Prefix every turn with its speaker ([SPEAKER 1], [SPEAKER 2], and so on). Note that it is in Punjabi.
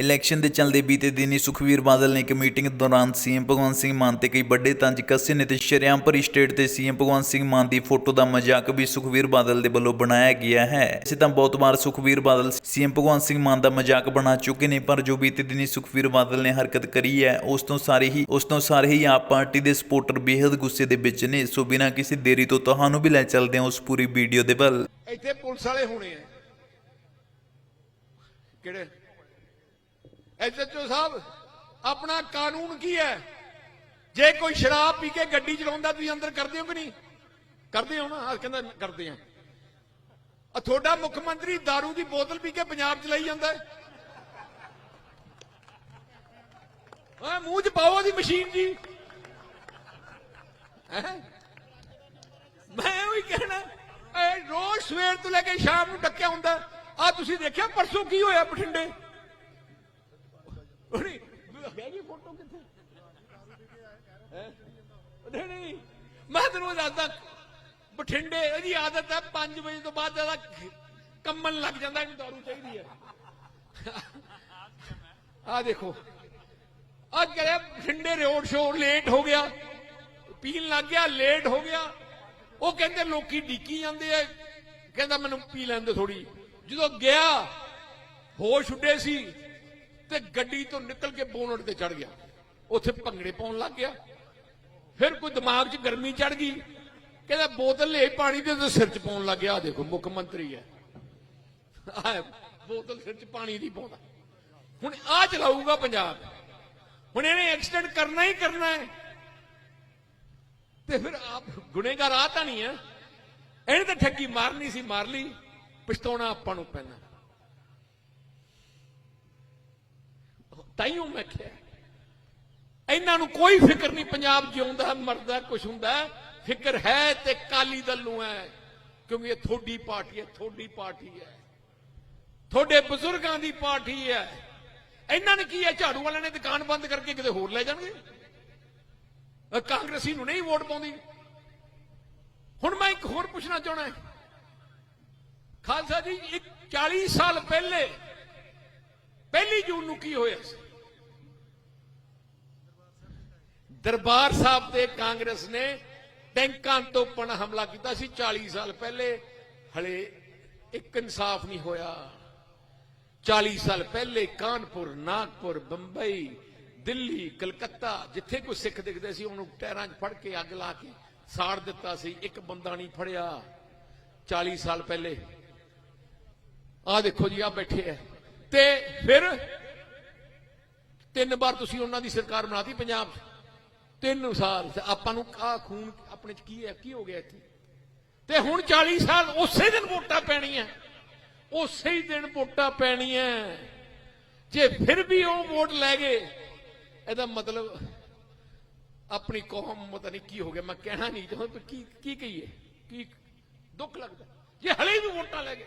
[SPEAKER 1] ਇਲੈਕਸ਼ਨ ਦੇ ਚੱਲਦੇ ਬੀਤੇ ਦਿਨੀ ਸੁਖਵੀਰ ਬਾਦਲ ਨੇ ਇੱਕ ਮੀਟਿੰਗ ਦੌਰਾਨ ਸੀਐਮ ਭਗਵੰਤ ਸਿੰਘ ਮਾਨ ਤੇ ਕਈ ਵੱਡੇ ਤੰਜ ਕੱਸੇ ਨੇ ਤੇ ਸ਼ਰੇਆਮ ਭਰੀ ਸਟੇਟ ਤੇ ਸੀਐਮ ਭਗਵੰਤ ਸਿੰਘ ਮਾਨ ਦੀ ਫੋਟੋ ਦਾ ਮਜ਼ਾਕ ਵੀ ਸੁਖਵੀਰ ਬਾਦਲ ਦੇ ਵੱਲੋਂ ਬਣਾਇਆ ਗਿਆ ਹੈ। ਇਸੇ ਤਾਂ ਬਹੁਤ ਵਾਰ ਸੁਖਵੀਰ ਬਾਦਲ ਸੀਐਮ ਭਗਵੰਤ ਸਿੰਘ ਮਾਨ ਦਾ ਮਜ਼ਾਕ ਬਣਾ ਚੁੱਕੇ ਨੇ, ਪਰ ਜੋ ਬੀਤੇ ਦਿਨੀ ਸੁਖਵੀਰ ਬਾਦਲ ਨੇ ਹਰਕਤ ਕਰੀ ਹੈ, ਉਸ ਤੋਂ ਸਾਰੇ ਹੀ ਉਸ ਤੋਂ ਸਾਰੇ ਹੀ ਆਪ ਪਾਰਟੀ ਦੇ ਸਪੋਰਟਰ ਬੇहद ਗੁੱਸੇ ਦੇ ਵਿੱਚ ਨੇ। ਸੋ ਬਿਨਾਂ ਕਿਸੇ ਦੇਰੀ ਤੋਂ ਤੁਹਾਨੂੰ ਵੀ ਲੈ ਚੱਲਦੇ ਹਾਂ ਉਸ ਪੂਰੀ ਵੀਡੀਓ ਦੇ ਵੱਲ।
[SPEAKER 2] ਇੱਥੇ ਪੁਲਿਸ ਵਾਲੇ ਹੋਣੇ ਆ। ਕਿਹੜੇ? ਐਸਐਚਓ ਸਾਹਿਬ ਆਪਣਾ ਕਾਨੂੰਨ ਕੀ ਹੈ? ਜੇ ਕੋਈ ਸ਼ਰਾਬ ਪੀ ਕੇ ਗੱਡੀ ਚਲਾਉਂਦਾ ਤੁਸੀਂ ਅੰਦਰ ਕਰਦੇ ਹੋ ਕਿ ਨਹੀਂ? ਕਰਦੇ ਹੋ ਨਾ? ਆ ਕਹਿੰਦਾ ਕਰਦੇ ਆ ਆ ਤੁਹਾਡਾ ਮੁੱਖ ਮੰਤਰੀ दारू ਦੀ ਬੋਤਲ ਪੀ ਕੇ ਪੰਜਾਬ ਚ ਲਈ ਜਾਂਦਾ ਹੈ। ਆ ਮੂੰਹ ਚ ਪਾਓ ਉਹਦੀ ਮਸ਼ੀਨ ਜੀ। ਹੈਂ? ਮੈਂ ਉਹੀ ਕਹਿਣਾ। ਇਹ ਰੋਜ਼ ਸਵੇਰ ਤੋਂ ਲੈ ਕੇ ਸ਼ਾਮ ਨੂੰ ਟੱਕਿਆ ਹੁੰਦਾ। ਆ ਤੁਸੀਂ ਦੇਖਿਆ ਪਰਸੋਂ ਕੀ ਹੋਇਆ ਬਠਿੰਡੇ ਉਹਨੇ ਹੈ ਕਿੱਥੇ? ਹੈ? ਨਹੀਂ ਨਹੀਂ ਮੈਂ ਤੈਨੂੰ ਦੱਸਦਾ, ਬਠਿੰਡੇ ਇਹਦੀ ਆਦਤ ਹੈ 5 ਵਜੇ ਤੋਂ ਬਾਅਦ ਇਹਦਾ ਕੰਮਣ ਲੱਗ ਜਾਂਦਾ, ਇਹਨੂੰ ਦਾਰੂ ਚਾਹੀਦੀ ਹੈ। ਆ ਦੇਖੋ। ਅੱਜ ਕਰਿਆ ਬਠਿੰਡੇ ਰੋਡ ਸ਼ੋਅ ਲੇਟ ਹੋ ਗਿਆ, ਪੀਣ ਲੱਗ ਗਿਆ, ਲੇਟ ਹੋ ਗਿਆ। ਉਹ ਕਹਿੰਦੇ ਲੋਕੀ ਡੀਕੀ ਜਾਂਦੇ ਆ। ਕਹਿੰਦਾ ਮੈਨੂੰ ਪੀ ਲੈਂਦੇ ਥੋੜੀ ਜਦੋਂ ਗਿਆ, ਹੋਸ਼ ਉੱਡੇ ਸੀ। ਤੇ ਗੱਡੀ ਤੋਂ ਨਿਕਲ ਕੇ ਬੋਨਟ ਤੇ ਚੜ ਗਿਆ। ਉੱਥੇ ਭੰਗੜੇ ਪਾਉਣ ਲੱਗ ਗਿਆ। ਫਿਰ ਕੋਈ ਦਿਮਾਗ 'ਚ ਗਰਮੀ ਚੜ ਗਈ। ਕਹਿੰਦਾ, ਬੋਤਲ ਲੈ ਪਾਣੀ ਦੇ ਤੇ ਸਿਰ 'ਚ ਪਾਉਣ ਲੱਗ ਗਿਆ। ਆਹ ਦੇਖੋ, ਮੁੱਖ ਮੰਤਰੀ ਹੈ। ਆਹ ਬੋਤਲ ਸਿਰ 'ਚ ਪਾਣੀ ਦੀ ਪਾਉਂਦਾ ਹੁਣ ਆ ਚਲਾਊਗਾ ਪੰਜਾਬ। ਹੁਣ ਇਹਨੇ ਐਕਸੀਡੈਂਟ ਕਰਨਾ ਹੀ ਕਰਨਾ ਹੈ। ਤੇ ਫਿਰ ਆਪ ਗੁਨੇਗਾਰ ਆ ਤਾਂ ਨਹੀਂ ਹੈ। ਇਹਨੇ ਤਾਂ ਠੱਗੀ ਮਾਰਨੀ ਸੀ, ਮਾਰ ਲਈ। ਪਛਤਾਉਣਾ ਆਪਾਂ ਨੂੰ ਪੈਣਾ। ਤਾਈਓ ਮੈਂ ਕਿਹਾ। ਇਹਨਾਂ ਨੂੰ ਕੋਈ ਫਿਕਰ ਨਹੀਂ, ਪੰਜਾਬ ਜਿਉਂਦਾ, ਮਰਦਾ, ਕੁਛ ਹੁੰਦਾ। ਫਿਕਰ ਹੈ ਤੇ ਕਾਲੀ ਦਲ ਨੂੰ ਹੈ, ਕਿਉਂਕਿ ਇਹ ਥੋੜੀ ਪਾਰਟੀ ਹੈ ਥੋੜੀ ਪਾਰਟੀ ਹੈ। ਤੁਹਾਡੇ ਬਜ਼ੁਰਗਾਂ ਦੀ ਪਾਰਟੀ ਹੈ। ਇਹਨਾਂ ਨੇ ਕੀ ਹੈ, ਝਾੜੂ ਵਾਲਿਆਂ ਨੇ ਦੁਕਾਨ ਬੰਦ ਕਰਕੇ ਕਿਤੇ ਹੋਰ ਲੈ ਜਾਣਗੇ? ਕਾਂਗਰਸੀ ਨੂੰ ਨਹੀਂ ਵੋਟ ਪਾਉਂਦੀ। ਹੁਣ ਮੈਂ ਇੱਕ ਹੋਰ ਪੁੱਛਣਾ ਚਾਹਣਾ ਖਾਲਸਾ ਜੀ, ਇੱਕ 40 ਸਾਲ ਪਹਿਲੇ, ਪਹਿਲੀ ਜੂਨ ਨੂੰ ਕੀ ਹੋਇਆ ਸੀ? ਦਰਬਾਰ ਸਾਹਿਬ ਤੇ ਕਾਂਗਰਸ ਨੇ ਟੈਂਕਾਂ ਤੋਂ ਪਣ ਹਮਲਾ ਕੀਤਾ ਸੀ। 40 ਸਾਲ ਪਹਿਲੇ ਹਲੇ ਇੱਕ ਇਨਸਾਫ ਨਹੀਂ ਹੋਇਆ। 40 ਸਾਲ ਪਹਿਲੇ ਕਾਨਪੁਰ, ਨਾਗਪੁਰ, ਬੰਬਈ, ਦਿੱਲੀ, ਕਲਕੱਤਾ, ਜਿੱਥੇ ਕੋਈ ਸਿੱਖ ਦਿਖਦੇ ਸੀ, ਉਹਨੂੰ ਟਾਇਰਾਂ 'ਚ ਫੜ ਕੇ ਅੱਗ ਲਾ ਕੇ ਸਾੜ ਦਿੱਤਾ ਸੀ। ਇੱਕ ਬੰਦਾ ਨਹੀਂ ਫੜਿਆ। 40 ਸਾਲ ਪਹਿਲੇ। ਆਹ ਦੇਖੋ ਜੀ ਆ ਬੈਠੇ ਐ ਤੇ ਫਿਰ ਤਿੰਨ ਵਾਰ ਤੁਸੀਂ ਉਹਨਾਂ ਦੀ ਸਰਕਾਰ ਬਣਾਤੀ ਪੰਜਾਬ। 'ਚ ਤਿੰਨ ਸਾਲ ਆਪਾਂ ਨੂੰ ਆ ਖੂਨ ਆਪਣੇ 'ਚ ਕੀ ਹੈ, ਕੀ ਹੋ ਗਿਆ ਇੱਥੇ? ਤੇ ਹੁਣ 40 ਸਾਲ ਉਸੇ ਦਿਨ ਵੋਟਾਂ ਪੈਣੀਆਂ। ਉਸੇ ਹੀ ਦਿਨ ਵੋਟਾਂ ਪੈਣੀਆਂ। ਜੇ ਫਿਰ ਵੀ ਉਹ ਵੋਟ ਲੈ ਗਏ, ਇਹਦਾ ਮਤਲਬ ਆਪਣੀ ਕੌਮ ਪਤਾ ਨਹੀਂ ਕੀ ਹੋ ਗਿਆ। ਮੈਂ ਕਹਿਣਾ ਨਹੀਂ ਚਾਹੁੰਦਾ ਕੀ ਕੀ ਕਹੀਏ? ਕੀ ਦੁੱਖ ਲੱਗਦਾ? ਜੇ ਹਲੇ ਵੀ ਵੋਟਾਂ ਲੈ ਗਏ।